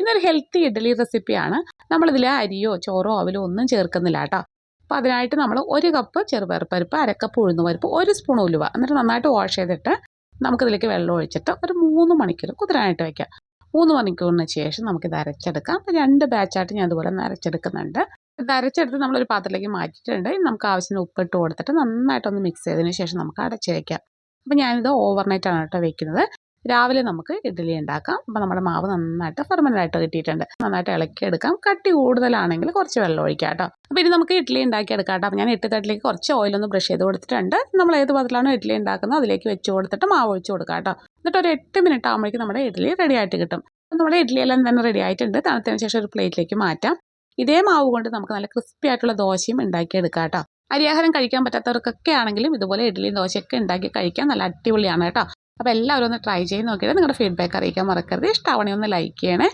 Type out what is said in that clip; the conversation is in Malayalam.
ഇന്നൊരു ഹെൽത്തി ഇഡ്ഡലി റെസിപ്പിയാണ് നമ്മളിതിൽ അരിയോ ചോറോ അവലോ ഒന്നും ചേർക്കുന്നില്ല കേട്ടോ. അപ്പോൾ അതിനായിട്ട് നമ്മൾ ഒരു കപ്പ് ചെറുപയർ പരിപ്പ് അരക്കപ്പ് ഉഴുന്ന് പരിപ്പ് ഒരു സ്പൂൺ ഉലുവ എന്നിട്ട് നന്നായിട്ട് വാഷ് ചെയ്തിട്ട് നമുക്കിതിലേക്ക് വെള്ളം ഒഴിച്ചിട്ട് ഒരു മൂന്ന് മണിക്കൂർ കുതിരാനായിട്ട് വയ്ക്കാം മൂന്ന് മണിക്കൂറിന് ശേഷം നമുക്കിത് അരച്ചെടുക്കാം. രണ്ട് ബാച്ചായിട്ട് ഞാൻ അതുപോലെ അരച്ചെടുക്കുന്നുണ്ട്. ഇത് അരച്ചെടുത്ത് നമ്മളൊരു പാത്രത്തിലേക്ക് മാറ്റിയിട്ടുണ്ട്. ഇനി നമുക്ക് ആവശ്യത്തിന് ഉപ്പിട്ട് കൊടുത്തിട്ട് നന്നായിട്ടൊന്ന് മിക്സ് ചെയ്തതിന് ശേഷം നമുക്ക് അടച്ച് വയ്ക്കാം അപ്പോൾ ഞാനിത് ആണ് കേട്ടോ വെക്കുന്നത്. രാവിലെ നമുക്ക് ഇഡ്ഡലി ഉണ്ടാക്കാം. അപ്പോൾ നമ്മുടെ മാവ് നന്നായിട്ട് ഫെർമനായിട്ട് കിട്ടിയിട്ടുണ്ട്. നന്നായിട്ട് ഇളക്കിയെടുക്കാം. കട്ടി കൂടുതലാണെങ്കിൽ കുറച്ച് വെള്ളം ഒഴിക്കാം കേട്ടോ. അപ്പോൾ ഇനി നമുക്ക് ഇഡ്ഡലി ഉണ്ടാക്കിയെടുക്കാം കേട്ടോ. ഞാൻ ഇട്ട് തട്ടിലേക്ക് കുറച്ച് ഓയിലൊന്ന് ബ്രഷ് ചെയ്ത് കൊടുത്തിട്ടുണ്ട്. നമ്മൾ ഏത് പാത്രത്തിലാണോ ഇഡ്ഡലി ഉണ്ടാക്കുന്നത് അതിലേക്ക് വെച്ച് കൊടുത്തിട്ട് മാവ് ഒഴിച്ച് കൊടുക്കാം കേട്ടോ. എന്നിട്ട് ഒരു എട്ട് മിനിറ്റ് ആകുമ്പോഴേക്കും നമ്മുടെ ഇഡ്ഡലി റെഡി ആയിട്ട് കിട്ടും. നമ്മുടെ ഇഡ്ഡലി എല്ലാം തന്നെ റെഡി ആയിട്ടുണ്ട്. തണുത്തതിന് ശേഷം ഒരു പ്ലേറ്റിലേക്ക് മാറ്റാം. ഇതേ മാവ് കൊണ്ട് നമുക്ക് നല്ല ക്രിസ്പി ആയിട്ടുള്ള ദോശയും ഉണ്ടാക്കിയെടുക്കാം കേട്ടോ. അരിയാഹാരം കഴിക്കാൻ പറ്റാത്തവർക്കൊക്കെ ആണെങ്കിലും ഇതുപോലെ ഇഡ്ഡലിയും ദോശയൊക്കെ ഉണ്ടാക്കി കഴിക്കാൻ നല്ല അടിപൊളിയാണ് കേട്ടോ. അപ്പോൾ എല്ലാവരും ഒന്ന് ട്രൈ ചെയ്ത് നോക്കിയിട്ട് നിങ്ങളുടെ ഫീഡ്ബാക്ക് അറിയിക്കാൻ മറക്കരുത്. ഇഷ്ടമാണെങ്കിൽ ഒന്ന് ലൈക്ക് ചെയ്യണേ.